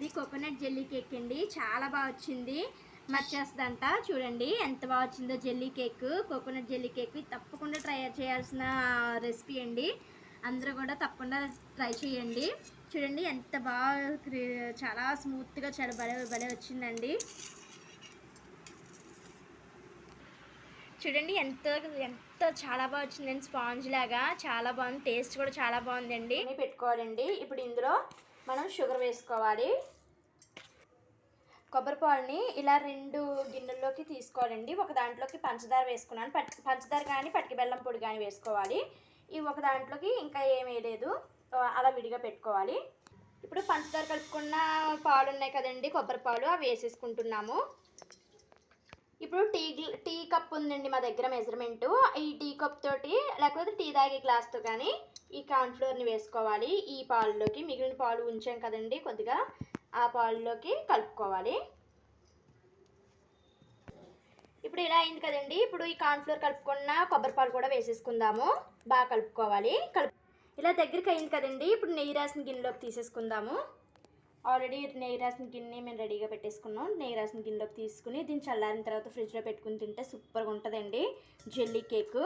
ఇది coconut jelly cake అండి. చాలా బాగా వచ్చింది. మర్చేస్తుందంట. చూడండి ఎంత బాగా వచ్చిందో jelly cake. Coconut jelly cake తప్పకుండా ట్రై చేయాల్సిన రెసిపీ అండి. అందరూ కూడా తప్పకుండా ట్రై చేయండి. చూడండి ఎంత బాగా చాలా స్మూత్గా చాలా భలే భలే వచ్చిందండి. చూడండి ఎంత ఎంత చాలా బాగా వచ్చిందండి స్పాంజ్ లాగా. చాలా బాగుంది. టేస్ట్ కూడా చాలా బాగుందండి. పెట్టుకోవాలండి. ఇప్పుడు ఇందులో మనం షుగర్ వేసుకోవాలి. కొబ్బరి పాలని ఇలా రెండు గిన్నెల్లోకి తీసుకోవాలండి. ఒక దాంట్లోకి పంచదార వేసుకున్నాను. పట్ పంచదార కానీ పటికి బెల్లం పొడి కానీ వేసుకోవాలి. ఈ ఒక దాంట్లోకి ఇంకా ఏమీ లేదు అలా విడిగా పెట్టుకోవాలి. ఇప్పుడు పంచదార కలుపుకున్న పాలు ఉన్నాయి కదండి కొబ్బరి పాలు అవి వేసేసుకుంటున్నాము. ఇప్పుడు టీ టీ కప్ ఉందండి మా దగ్గర మెజర్మెంటు ఈ టీ కప్ తోటి లేకపోతే టీ తాగే గ్లాస్తో కానీ ఈ కార్న్ఫ్లోర్ని వేసుకోవాలి. ఈ పాలులోకి మిగిలిన పాలు ఉంచాం కదండి కొద్దిగా ఆ పాలులోకి కలుపుకోవాలి. ఇప్పుడు ఇలా అయింది కదండి. ఇప్పుడు ఈ కార్న్ఫ్లోర్ కలుపుకున్న కొబ్బరి పాలు కూడా వేసేసుకుందాము. బాగా కలుపుకోవాలి. కలుపు ఇలా దగ్గరికి అయింది కదండి. ఇప్పుడు నెయ్యి రాసిన గిన్నెలోకి తీసేసుకుందాము. ఆల్రెడీ నెయ్యి రాసిన గిన్నె మేము రెడీగా పెట్టేసుకున్నాం. నెయ్యి రాసిన గిన్నెలోకి తీసుకుని దీన్ని చల్లారిన తర్వాత ఫ్రిడ్జ్లో పెట్టుకుని తింటే సూపర్గా ఉంటుందండి. Jelly cake.